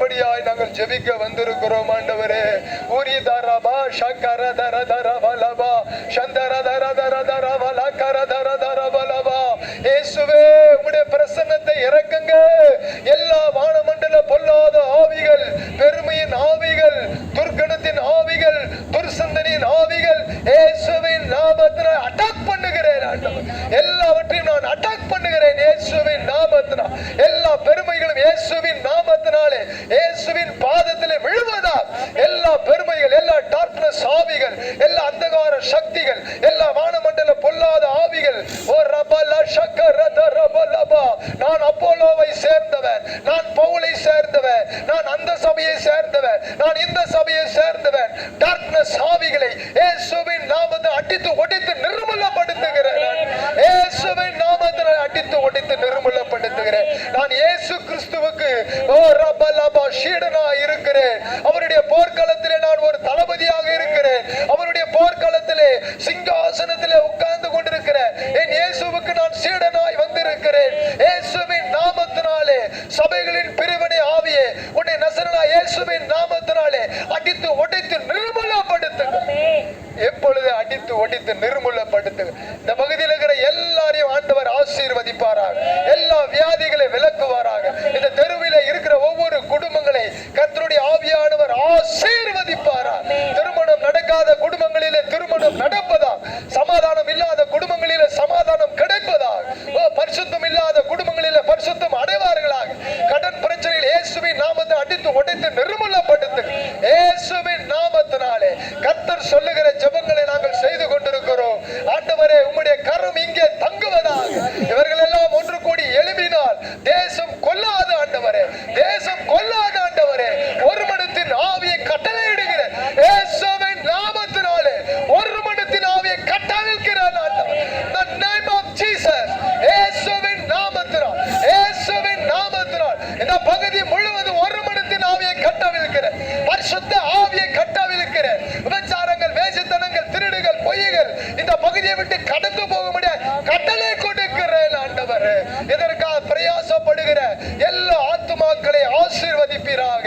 கொடுக்கும்படியாய் நாங்கள் ஜெபிக்க வந்திருக்கிறோம் ஆண்டவரே. ஊரி தரபா சக்கர தர தர வலபா சந்தர தர தர தர வல கர தர தர வலபா இயேசுவே உடைய பிரசன்னத்தை இறக்குங்க. எல்லா வானமண்டல பொல்லாத ஆவிகள் பெருமையின் ஆவிகள் துர்க்கணத்தின் ஆவிகள் துர்சந்தனின் ஆவிகள் இயேசுவின் நாமத்தினால் அட்டாக் பண்ணுகிறேன் ஆண்டவர். எல்லாவற்றையும் நான் அட்டாக் பண்ண இயேசுவின் நாமத்தினால் எல்லா பெருமைகளும் இயேசுவின் நாமத்தினாலே இயேசுவின் பாதத்திலே விழுவதா எல்லா பெருமைகள் எல்லா டார்க்னஸ் ஆவிகள் எல்லா அந்தகார சக்திகள் எல்லா வானமண்டல பொல்லாத ஆவிகள் ஓ ரபல சக்கர ரபலபா நான் அப்போலோவை சேர்ந்தவன் நான் பவுலை சேர்ந்தவன் நான் அந்த சபையை சேர்ந்தவன் நான் இந்த சபையை சேர்ந்தவன். டார்க்னஸ் ஆவிகளை இயேசுவின் நாமத்தை அடித்து ஒடித்து நிர்மூலப்படுத்துகிறேன் இயேசுவின் நாமத்தை அடித்து ஒடித்து நிர்மூலப்படுத்துகிறேன். நான் இயேசு கிறிஸ்துவுக்கு ஓ ரபலபா ஷீடனா இருக்கிறேன். அவருடைய போர்க்களத்திலே நான் ஒரு தளபதியாக இருக்கிறேன். அவருடைய போர்க்களத்திலே சிங்காசனத்திலே உட்கார்ந்து கொண்டிருக்கிறேன். என் இயேசுவுக்கு நான் சீடனாய் வந்திருக்கிறேன். இயேசு நசரனா இயேசுவின் நாமத்தினாலே அடித்து ஒடித்து நிர்மூலப்படுத்துங்க எப்பொழுது அடித்து ஒடித்து நிர்மூலப்படுத்துங்க இந்த பகுதியில் இருக்கிற எல்லாரையும் ஆண்டவர் ஆசீர்வதிப்பாராக. கண்டித்து உடைத்து நிர்மூலப்படுத்து இயேசுவின் நாமத்தினாலே கர்த்தர் சொல்லுகிற ஜெபங்களை நாங்கள் செய்து கொண்டிருக்கிறோம். ஆண்டவரே உம்முடைய கரம் இங்கே தங்குவதாக இவர்கள் எல்லாம் ஒன்று கூடி எழுப்பினால் தேசம் கொல்லாத ஆண்டவரே தேசம் கொல்லாத ஆண்டவரே. ஒரு மனத்தின் ஆவியை கட்டளையிடுகிற இயேசுவின் நாமத்தினாலே ஒரு மனத்தின் ஆவியை கட்டவிழ்கிறார் ஆண்டவர். The name of Jesus இயேசுவின் நாமத்தினால் இயேசுவின் நாமத்தினால். இந்த பகுதி முழுவதும் ஒரு மனத்தின் ஆவியை கட்டவிழ்கிற ஆவியை ஆவியை இருக்கிற விபச்சாரங்கள் வேஷத்தனங்கள் திருடுகள் பொய்கள் இந்த பகுதியை விட்டு கடந்து போக முடியாது கட்டளை கொடுக்கிறேன் ஆண்டவர். இதற்காக பிரயாசப்படுகிற எல்லா ஆத்துமாக்களை ஆசீர்வதிப்பீராக.